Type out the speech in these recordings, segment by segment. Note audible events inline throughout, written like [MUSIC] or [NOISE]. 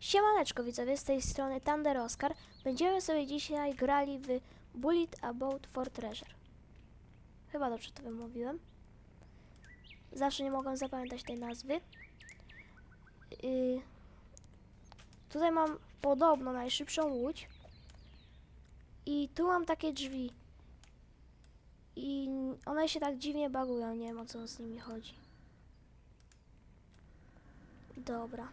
Siemaneczko widzowie, z tej strony Thunder Oscar. Będziemy sobie dzisiaj grali w Bullet About for Treasure. Chyba dobrze to wymówiłem. Zawsze nie mogłem zapamiętać tej nazwy. Yy, tutaj mam podobno najszybszą łódź. I tu mam takie drzwi. I one się tak dziwnie bagują, nie wiem o co z nimi chodzi. Dobra.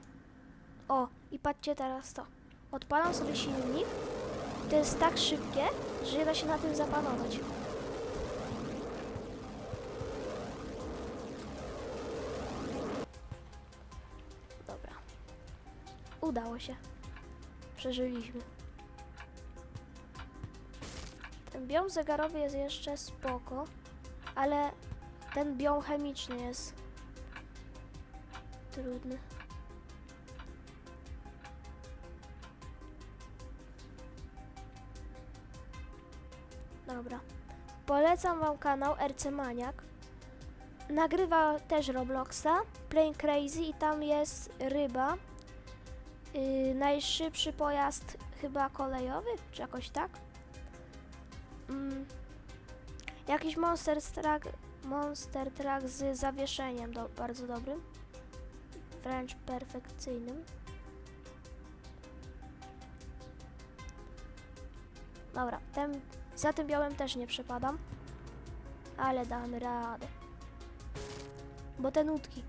O, i patrzcie teraz to. Odpalam sobie silnik. To jest tak szybkie, że nie da się na tym zapanować. Dobra. Udało się. Przeżyliśmy. Ten biom zegarowy jest jeszcze spoko, ale ten biom chemiczny jest trudny. Dobra. Polecam wam kanał RC Maniak. Nagrywa też Robloxa, Plain Crazy i tam jest ryba. Yy, najszybszy pojazd chyba kolejowy, czy jakoś tak. Mm. Jakiś Monster Truck, Monster Truck z zawieszeniem do, bardzo dobrym. Wręcz perfekcyjnym. Dobra, ten, za tym białem też nie przepadam. Ale damy radę. Bo te nutki.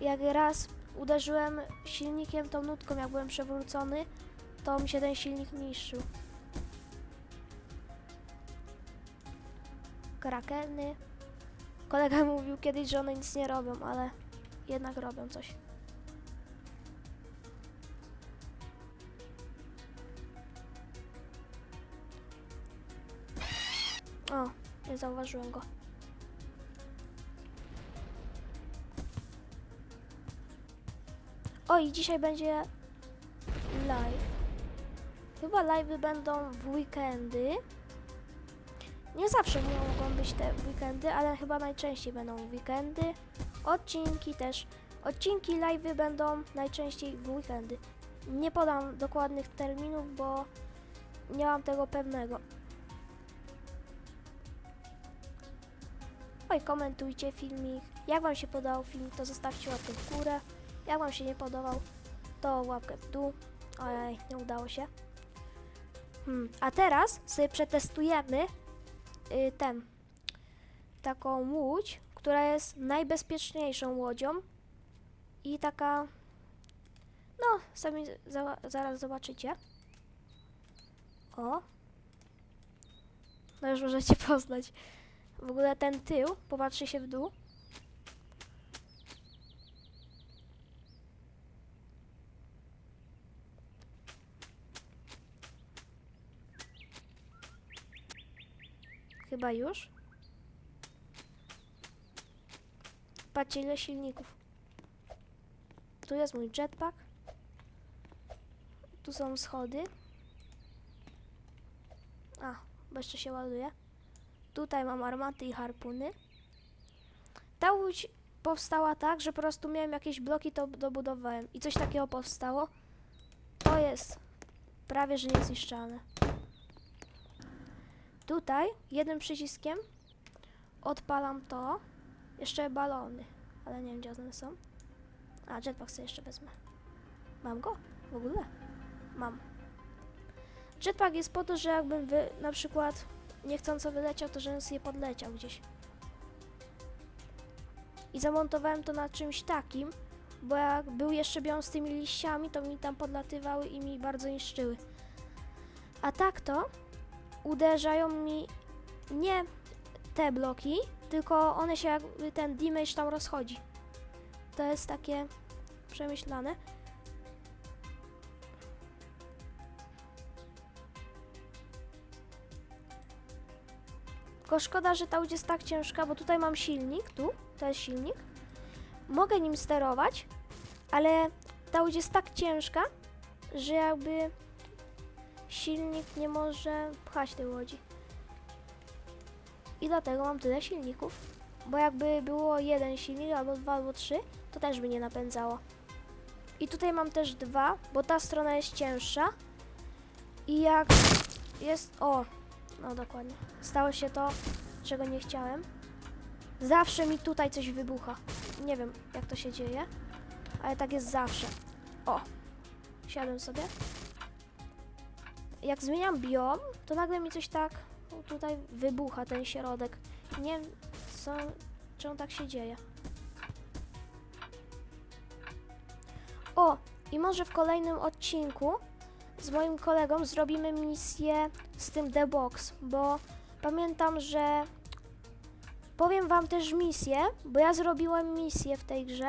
Jak raz uderzyłem silnikiem tą nutką, jak byłem przewrócony, to mi się ten silnik niszczył. Krakeny. Kolega [LAUGHS] mówił kiedyś, że one nic nie robią, ale jednak robią coś. Nie zauważyłem go. O, i dzisiaj będzie live. Chyba live'y będą w weekendy. Nie zawsze mogą być te weekendy, ale chyba najczęściej będą weekendy. Odcinki też. Odcinki live'y będą najczęściej w weekendy. Nie podam dokładnych terminów, bo nie mam tego pewnego. Komentujcie filmik. Jak Wam się podobał filmik, to zostawcie łapkę w górę. Jak Wam się nie podobał, to łapkę w dół. Ojej, nie udało się. Hmm. A teraz sobie przetestujemy y, ten, taką łódź, która jest najbezpieczniejszą łodzią i taka, no, sami za, zaraz zobaczycie. O. No już możecie poznać. W ogóle ten tył, popatrzy się w dół. Chyba już. Patrzcie ile silników. Tu jest mój jetpack. Tu są schody. A, bo jeszcze się ładuje. Tutaj mam armaty i harpuny. Ta łódź powstała tak, że po prostu miałem jakieś bloki, to dobudowałem. I coś takiego powstało. To jest prawie, że niezniszczalne. Tutaj jednym przyciskiem odpalam to. Jeszcze balony, ale nie wiem gdzie one są. A, jetpack sobie jeszcze wezmę. Mam go? W ogóle? Mam. Jetpack jest po to, że jakbym wy, na przykład niechcąco wyleciał, to żebym sobie podleciał gdzieś. I zamontowałem to na czymś takim, bo jak był jeszcze biał z tymi liściami, to mi tam podlatywały i mi bardzo niszczyły. A tak to uderzają mi nie te bloki, tylko one się jakby ten damage tam rozchodzi. To jest takie przemyślane. Tylko szkoda, że ta łódź jest tak ciężka, bo tutaj mam silnik, tu, to jest silnik. Mogę nim sterować, ale ta łódź jest tak ciężka, że jakby silnik nie może pchać tej łodzi. I dlatego mam tyle silników. Bo jakby było jeden silnik, albo dwa, albo trzy, to też by nie napędzało. I tutaj mam też dwa, bo ta strona jest cięższa. I jak jest... O, no dokładnie. Stało się to, czego nie chciałem. Zawsze mi tutaj coś wybucha. Nie wiem, jak to się dzieje, ale tak jest zawsze. O, siadłem sobie. Jak zmieniam biom, to nagle mi coś tak tutaj wybucha ten środek. Nie wiem, co, czemu tak się dzieje. O, i może w kolejnym odcinku z moim kolegą zrobimy misję z tym The Box, bo pamiętam, że powiem wam też misję, bo ja zrobiłem misję w tej grze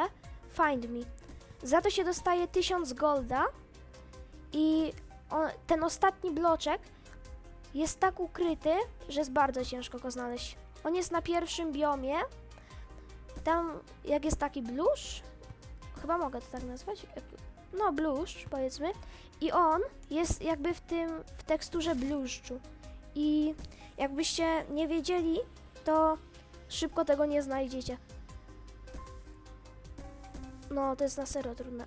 Find Me. Za to się dostaje 1000 golda i on, ten ostatni bloczek jest tak ukryty, że jest bardzo ciężko go znaleźć. On jest na pierwszym biomie. Tam jak jest taki blusz, chyba mogę to tak nazwać. No, bluszcz, powiedzmy. I on jest jakby w tym, w teksturze bluszczu. I jakbyście nie wiedzieli, to szybko tego nie znajdziecie. No, to jest na serio trudne.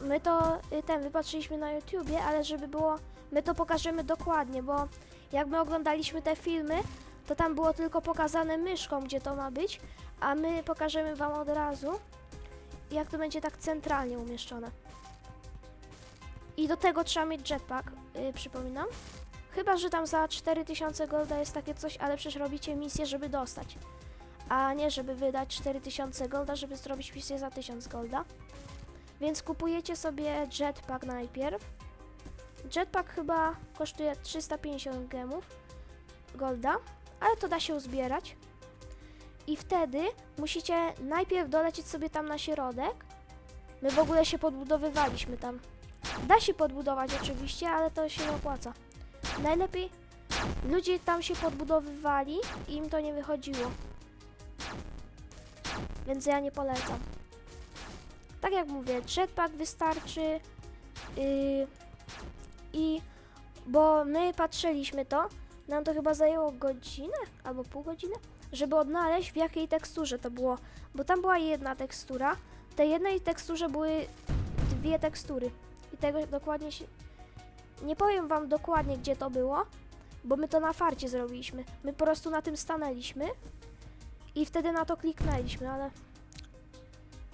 My to y, ten wypatrzyliśmy na YouTubie, ale żeby było, my to pokażemy dokładnie, bo jak my oglądaliśmy te filmy, to tam było tylko pokazane myszką, gdzie to ma być, a my pokażemy wam od razu, jak to będzie tak centralnie umieszczone. I do tego trzeba mieć jetpack, yy, przypominam. Chyba, że tam za 4000 golda jest takie coś, ale przecież robicie misję, żeby dostać. A nie, żeby wydać 4000 golda, żeby zrobić misję za 1000 golda. Więc kupujecie sobie jetpack najpierw. Jetpack chyba kosztuje 350 gemów golda, ale to da się uzbierać. I wtedy musicie najpierw dolecieć sobie tam na środek. My w ogóle się podbudowywaliśmy tam. Da się podbudować oczywiście, ale to się nie opłaca. Najlepiej ludzie tam się podbudowywali i im to nie wychodziło. Więc ja nie polecam. Tak jak mówię, jetpack wystarczy yy, i bo my patrzyliśmy to, nam to chyba zajęło godzinę albo pół godziny, żeby odnaleźć w jakiej teksturze to było, bo tam była jedna tekstura, tej jednej teksturze były dwie tekstury i tego dokładnie się nie powiem wam dokładnie gdzie to było, bo my to na farcie zrobiliśmy. My po prostu na tym stanęliśmy i wtedy na to kliknęliśmy, ale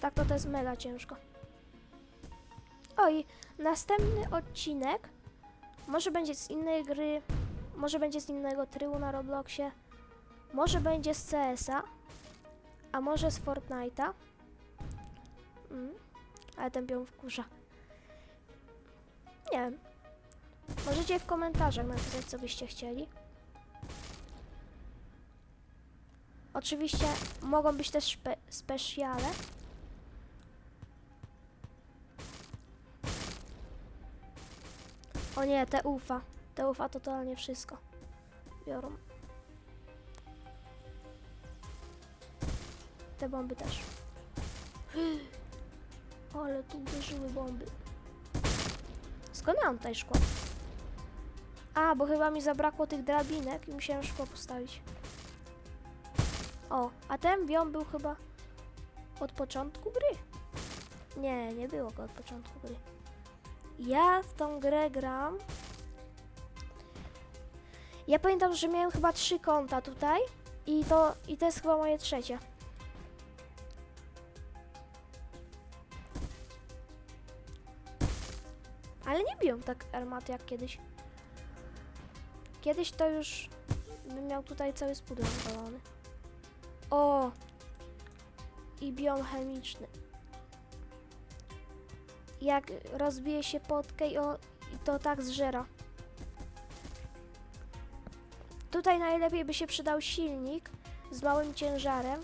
tak to to jest mega ciężko. Oj, następny odcinek może będzie z innej gry, może będzie z innego trybu na Robloxie, może będzie z CS-a, a może z Fortnite'a. Mm, ale ten biom wkurza. Nie. Możecie w komentarzach napisać, co byście chcieli. Oczywiście mogą być też szpe- specjale. O nie, te ufa. Te ufa totalnie wszystko. Biorą. Te bomby też. [GASPS] Ale tu uderzyły bomby. Skąd mam tutaj szkło? A, bo chyba mi zabrakło tych drabinek i musiałem szkło postawić. O, a ten biom był chyba od początku gry. Nie, nie było go od początku gry. Ja w tą grę gram. Ja pamiętam, że miałem chyba trzy konta tutaj i to, i to jest chyba moje trzecie. Biją tak armaty jak kiedyś. Kiedyś to już bym miał tutaj cały spód rozwalony. O! I biom chemiczny. Jak rozbije się potkę i, o, to tak zżera. Tutaj najlepiej by się przydał silnik z małym ciężarem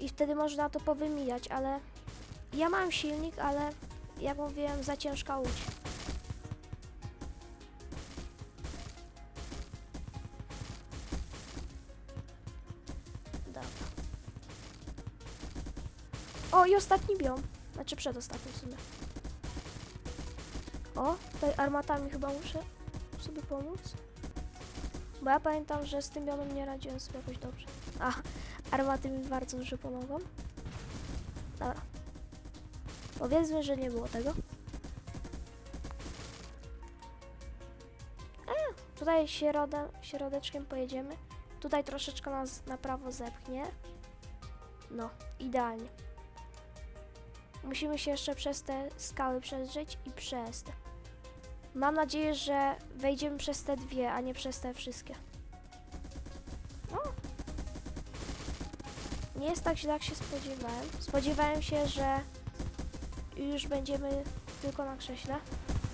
i wtedy można to powymijać, ale ja mam silnik, ale jak mówiłem, za ciężka łódź. O, i ostatni biom. Znaczy przedostatni w sumie. O, tutaj armatami chyba muszę sobie pomóc. Bo ja pamiętam, że z tym biomem nie radziłem sobie jakoś dobrze. A, armaty mi bardzo dużo pomogą. Dobra. Powiedzmy, że nie było tego. A, tutaj środę, środeczkiem pojedziemy. Tutaj troszeczkę nas na prawo zepchnie. No, idealnie. Musimy się jeszcze przez te skały przedrzeć i przez te. Mam nadzieję, że wejdziemy przez te dwie, a nie przez te wszystkie. O. Nie jest tak źle, jak się spodziewałem. Spodziewałem się, że już będziemy tylko na krześle.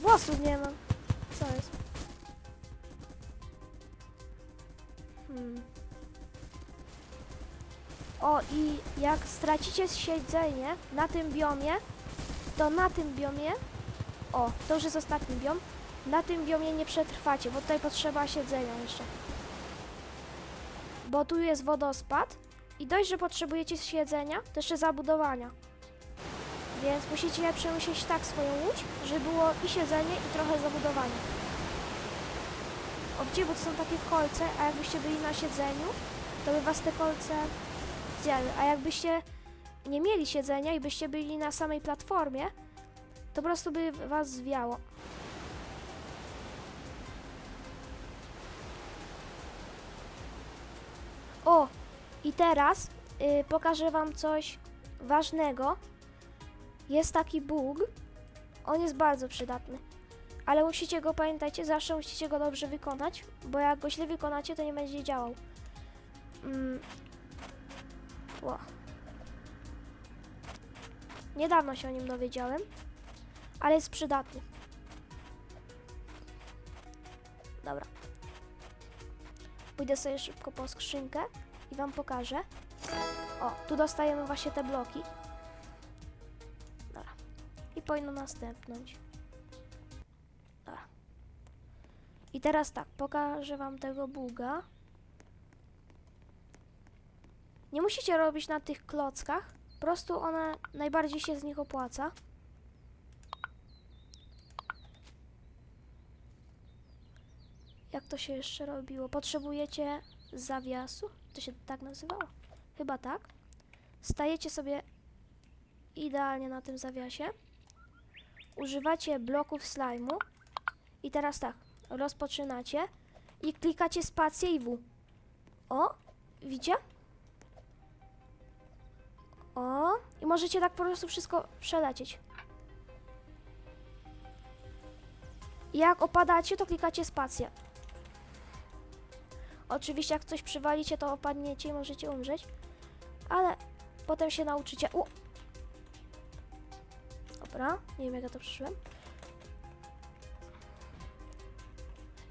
Włosów nie mam. Co jest? Hmm. O, i jak stracicie siedzenie na tym biomie, to na tym biomie, o, to już jest ostatni biom, na tym biomie nie przetrwacie, bo tutaj potrzeba siedzenia jeszcze. Bo tu jest wodospad i dość, że potrzebujecie siedzenia, to jeszcze zabudowania. Więc musicie przemyśleć tak swoją łódź, żeby było i siedzenie, i trochę zabudowania. O, gdzie, bo to są takie kolce, a jakbyście byli na siedzeniu, to by was te kolce A jakbyście nie mieli siedzenia i byście byli na samej platformie, to po prostu by was zwiało. O, i teraz y, pokażę wam coś ważnego. Jest taki bóg. On jest bardzo przydatny. Ale musicie go, pamiętajcie, zawsze musicie go dobrze wykonać, bo jak go źle wykonacie, to nie będzie działał. Mm. Niedawno się o nim dowiedziałem, ale jest przydatny. Dobra. Pójdę sobie szybko po skrzynkę i wam pokażę. O, tu dostajemy właśnie te bloki. Dobra. I powinno następnąć. Dobra. I teraz tak, pokażę wam tego buga. Nie musicie robić na tych klockach. Po prostu one najbardziej się z nich opłaca. Jak to się jeszcze robiło? Potrzebujecie zawiasu? To się tak nazywało? Chyba tak. Stajecie sobie idealnie na tym zawiasie. Używacie bloków slajmu. I teraz tak, rozpoczynacie i klikacie spację i W. O, widzicie? O, i możecie tak po prostu wszystko przelecieć. Jak opadacie, to klikacie spację. Oczywiście, jak coś przywalicie, to opadniecie i możecie umrzeć. Ale potem się nauczycie. U! Dobra, nie wiem jak ja to przyszłem.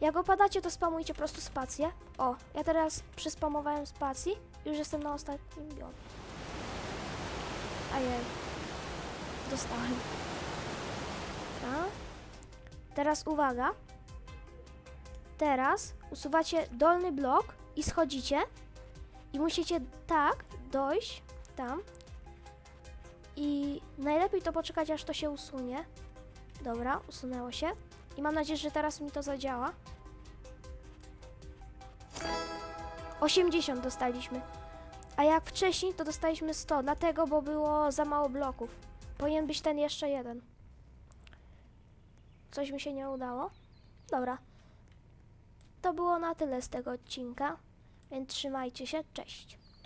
Jak opadacie, to spamujcie po prostu spację. O, ja teraz przyspamowałem spacji. Już jestem na ostatnim biomie. A je. Dostałem. A. Teraz uwaga. Teraz usuwacie dolny blok i schodzicie. I musicie tak dojść tam. I najlepiej to poczekać, aż to się usunie. Dobra, usunęło się. I mam nadzieję, że teraz mi to zadziała. 80 dostaliśmy. A jak wcześniej, to dostaliśmy 100, dlatego, bo było za mało bloków. Powinien być ten jeszcze jeden. Coś mi się nie udało. Dobra. To było na tyle z tego odcinka, więc trzymajcie się, cześć.